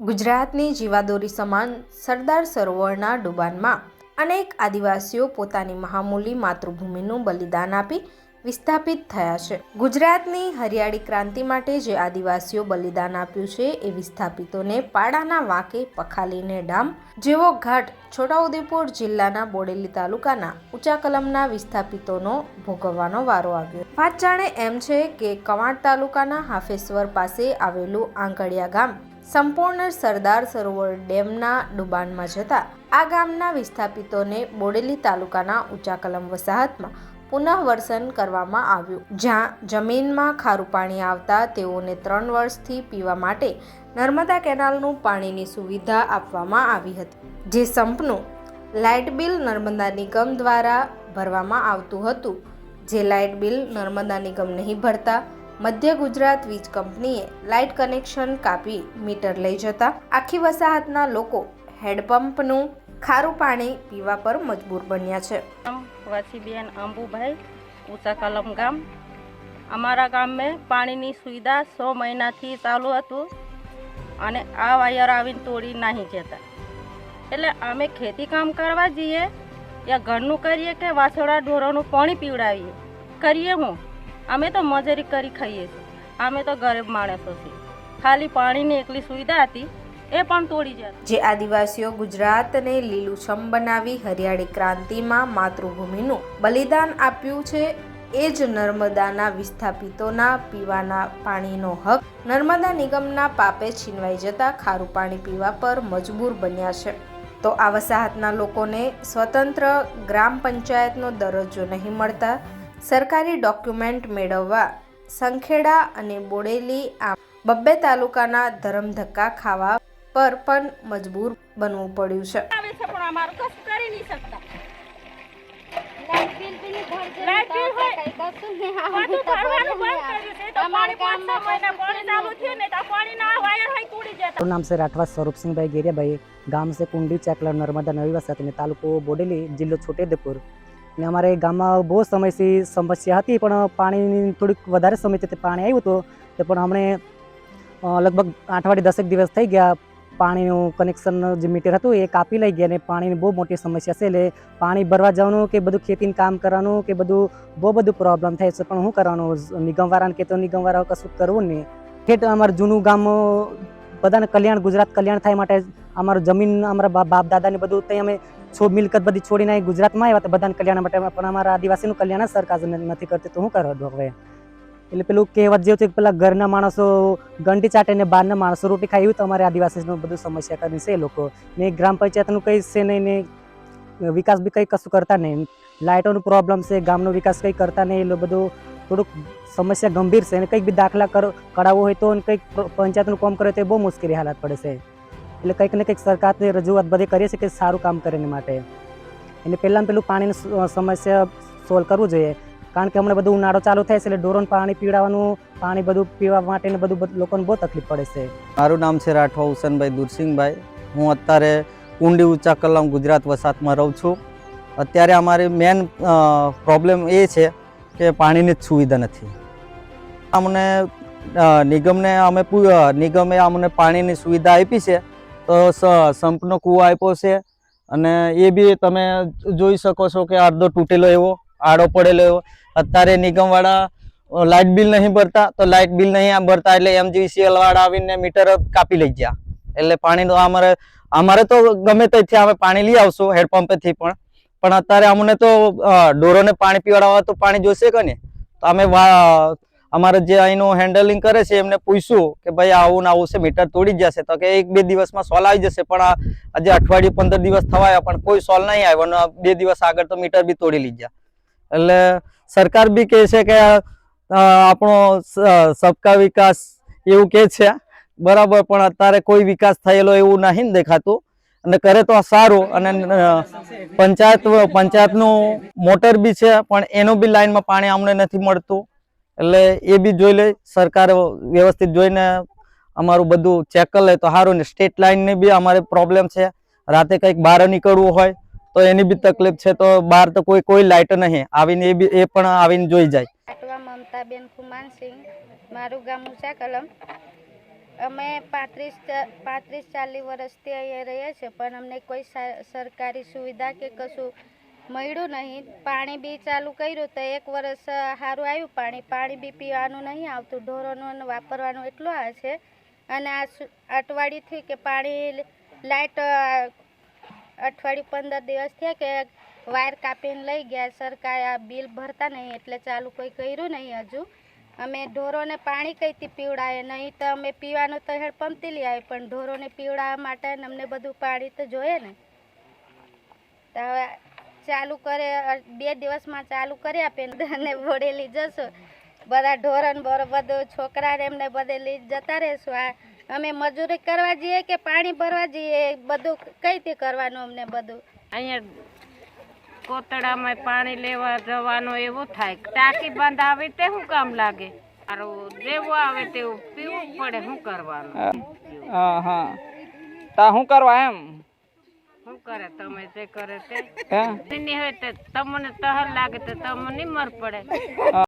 ગુજરાતની જીવાદોરી સમાન સરદાર સરોવરના ડુબાનમાં અનેક આદિવાસીઓ પોતાની મહામૂલી માતૃભૂમિનું બલિદાન આપી વિસ્થાપિત થયા છે. ગુજરાતની હરિયાળી ક્રાંતિ માટે જે આદિવાસીઓ બલિદાન આપ્યું છે એ વિસ્થાપિતોને પાડાના વાંકે પખાલીને ડામ જેવો ઘાટ છોટાઉદેપુર જિલ્લાના બોડેલી તાલુકાના ઊંચા કલમના વિસ્થાપિતોનો ભોગવવાનો વારો આવ્યો. વાત જાણે એમ છે કે કવાંટ તાલુકાના હાફેશ્વર પાસે આવેલું આંકડિયા ગામ સંપૂર્ણ સરદાર સરોવર ડેમના ડુબાણમાં જતા આ ગામના વિસ્થાપિતોને બોડેલી તાલુકાના ઊંચા કલમ વસાહતમાં પુનઃવર્સન કરવામાં આવ્યું. જ્યાં જમીનમાં ખારું પાણી આવતા તેઓને ત્રણ વર્ષથી પીવા માટે નર્મદા કેનાલનું પાણીની સુવિધા આપવામાં આવી હતી. જે સંપનું લાઇટ બિલ નર્મદા નિગમ દ્વારા ભરવામાં આવતું હતું. જે લાઇટ બિલ નર્મદા નિગમ નહીં ભરતા મધ્ય ગુજરાત વીજ કંપનીએ લાઇટ કનેક્શન કાપી મીટર લઈ જતા આખી વસાહતના લોકો હેડપંપનું ખારું પાણી પીવા પર મજબૂર બન્યા છે. વાસીબેન અંબુભાઈ ઊંચા કલમ ગામ. અમારા ગામમાં પાણીની સુવિધા સો મહિનાથી ચાલુ હતું અને આ વાયર આવીને તોડી નાહી જતા. એટલે અમે ખેતી કામ કરવા જઈએ, યા ઘરનું કરીએ કે વાછોડા ઢોરોનું પાણી પીવડાવીએ? કરીએ હું? અમે તો મજૂરી કરી ખાઈએ છીએ. અમે તો ગરીબ માણસો છીએ. ખાલી પાણીની એકલી સુવિધા હતી, એ પણ તોડી જાય જે આદિવાસીઓ ગુજરાતને લીલુંછમ બનાવી હરિયાળી ક્રાંતિમાં માતૃભૂમિનું બલિદાન આપ્યું છે, એ જ નર્મદાના વિસ્થાપિતોના પીવાના પાણીનો હક નર્મદા નિગમના પાપે છીનવાઈ જતા ખારું પાણી પીવા પર મજબૂર બન્યા છે. તો આ વસાહતના લોકોને સ્વતંત્ર ગ્રામ પંચાયતનો દરજ્જો નહીં મળતા સરકારી ડોક્યુમેન્ટ મેળવવા સંખેડા અને બોડેલી આ બબ્બે તાલુકાના ધરમધક્કા ખાવા પર પણ મજબૂર બનવું પડ્યું છે. પણ અમારું કશું કરી નહીં શકતા. લાઈટ બિલ બી નહીં ભરશે લાઈટ બિલ તો હોય. કઈ કશું નહીં બધું ભરવાનું બંધ કર્યું છે. તો પાણી પાંચ છ મહિના પાણી ચાલુ થયું ને તો પાણીના વાયર હોય તૂટી જતા. મારું નામ છે રાઠવા સ્વરૂપસિંહભાઈ ગેરિયાભાઈ. ગામ છે કુંડી ચાકલા નર્મદા નવી વસાત અને તાલુકો બોડેલી જિલ્લો છોટેઉદેપુર ને અમારે ગામમાં બહુ સમયથી સમસ્યા હતી, પણ પાણીની થોડીક વધારે સમયથી તે પાણી આવ્યું હતું. તે પણ અમને લગભગ આઠવાડી દસેક દિવસ થઈ ગયા પાણીનું કનેક્શન જે મીટર હતું એ કાપી લઈ ગયા ને પાણીની બહુ મોટી સમસ્યા છે. એટલે પાણી ભરવા જવાનું કે બધું ખેતીનું કામ કરવાનું કે બધું બહુ બધું પ્રોબ્લેમ થાય છે. પણ શું કરવાનું? નિગમવાળાને કે તો નિગમવાળા કશું કરવું નહીં. ઠેઠ અમારું જૂનું ગામ બધાને કલ્યાણ, ગુજરાત કલ્યાણ થાય માટે અમારું જમીન, અમારા બાપ દાદાને બધું ત્યાં અમે છો, મિલકત બધી છોડીને ગુજરાતમાં આવ્યા તો બધાને કલ્યાણ માટે. પણ અમારા આદિવાસીનું કલ્યાણ સરકાર નથી કરતી, તો શું કરવા હવે? એટલે પેલું કહેવત જેવું છે કે પેલા ઘરના માણસો ગંટી ચાટે બહારના માણસો રોટી ખાય એવું અમારે આદિવાસીનું બધું સમસ્યા કરી છે એ લોકો. ને ગ્રામ પંચાયતનું કંઈ છે નહીં ને વિકાસ બી કંઈ કશું કરતા નહીં. લાઇટોનું પ્રોબ્લેમ છે, ગામનો વિકાસ કંઈ કરતા નહીં, એટલે બધું થોડુંક સમસ્યા ગંભીર છે. અને કંઈક બી દાખલા કર કરાવવો હોય તો કંઈક પંચાયતનું કામ કરે તો બહુ મુશ્કેલી હાલત પડે છે. એટલે કંઈક ને કંઈક સરકારને રજૂઆત બધી કરીએ છીએ કે સારું કામ કરે માટે. એટલે પહેલાં પેલું પાણીની સમસ્યા સોલ્વ કરવું જોઈએ. કારણ કે હમણાં બધું ઉનાળો ચાલુ થાય છે એટલે ઢોરોને પાણી પીવડાવવાનું, પાણી બધું પીવા માટે ને બધું લોકોને બહુ તકલીફ પડે છે. મારું નામ છે રાઠવા હુસેનભાઈ દુરસિંહભાઈ. હું અત્યારે કુંડી ઊંચા કલમ ગુજરાત વસાતમાં રહું છું. અત્યારે અમારી મેન પ્રોબ્લેમ એ છે કે પાણીની જ સુવિધા નથી. અમને નિગમને અમે નિગમે અમને પાણીની સુવિધા આપી છે. સંપનો કૂવો આપ્યો છે અને એ બી તમે જોઈ શકો છો કે અડધો તૂટેલો એવો, આડો પડેલો એવો. અત્યારે નિગમવાળા લાઇટ બિલ નહીં ભરતા, તો લાઇટ બિલ નહીં ભરતા એટલે એમજીવીસીએલ વાળા આવીને મીટર કાપી લઈ ગયા. એટલે પાણીનો અમારે અમારે તો ગમે ત્યાંથી અમે પાણી લઈ આવશું હેડપંપેથી પણ. પણ અત્યારે અમને તો ડોરોને પાણી પીવડાવવા તો પાણી જોશે કે ને તો અમે અમારે જે અહીંનું હેન્ડલિંગ કરે છે, એમને પૂછ્યું કે ભાઈ આવું ને આવું છે મીટર તોડી જશે. તો કે એક બે દિવસમાં સોલ આવી જશે, પણ આજે અઠવાડિયું પંદર દિવસ થવાયા, પણ કોઈ સોલ નહીં આવ્યો. અને બે દિવસ આગળ તો મીટર બી તોડી લીધા. એટલે સરકાર બી કહે છે કે આપણો સબકા વિકાસ એવું કે છે. બરાબર, પણ અત્યારે કોઈ વિકાસ થયેલો એવું નહીં દેખાતું. અને કરે તો સારું. અને પંચાયત, પંચાયતનું મોટર બી છે, પણ એનું બી લાઈનમાં પાણી અમને નથી મળતું. એટલે એ બી જોઈ લે, સરકાર વ્યવસ્થિત જોઈને અમારું બધું ચેક કરી લે તો સારું ને સ્ટેટ લાઈનની બી અમારે પ્રોબ્લેમ છે. રાતે કંઈક બહાર નીકળવું હોય તો એની બી તકલીફ છે તો બહાર તો કોઈ કોઈ લાઇટ નહીં. આવીને એ બી, એ પણ આવીને જોઈ જાય. મમતાબેન કુમારસિંહ, મારું ગામ ઊંચા કલમ અમે પાંત્રીસ પાંત્રીસ ચાલીસ વર્ષથી અહીંયા રહીએ છીએ, પણ અમને કોઈ સરકારી સુવિધા કે કશું મળ્યું નહીં. પાણી બી ચાલુ કર્યું તો એક વર્ષ સારું આવ્યું પાણી. પાણી બી પીવાનું નહીં આવતું. ઢોરોનું વાપરવાનું એટલું આ છે. અને આ અઠવાડિયેથી કે પાણી લાઇટ અઠવાડિયું પંદર દિવસ થયા કે વાયર કાપીને લઈ ગયા. સરકાર આ બિલ ભરતા નહીં એટલે ચાલુ કોઈ કર્યું નહીં હજુ. અમે ઢોરોને પાણી કંઈથી પીવડાવે? નહીં તો અમે પીવાનું તો હેડ પંપતી લઈ આવે, પણ ઢોરોને પીવડાવવા માટે અમને બધું પાણી તો જોઈએ ને. તો હવે ચાલુ કરે બે દિવસમાં ચાલુ કરી આપે ને અને બોડેલી જશો. બધા ઢોરણ બોર બધું છોકરાને એમને બધે લઈ જતા રહેશું. આ અમે મજૂરી કરવા જઈએ કે પાણી ભરવા જઈએ? બધું કઈ રીતે કરવાનું અમને બધું? અહીંયા કોતડામાં પાણી લેવા જવાનું એવું થાય. ટાંકી બંધ આવે તે શું કામ લાગે? મારું જેવું આવે તેવું પીવું પડે શું કરવાનું? હા હા. તા શું કરવા એમ? શું કરે તમે જે કરે તે? હોય તે તમને તહર લાગે તો તમને મર પડે.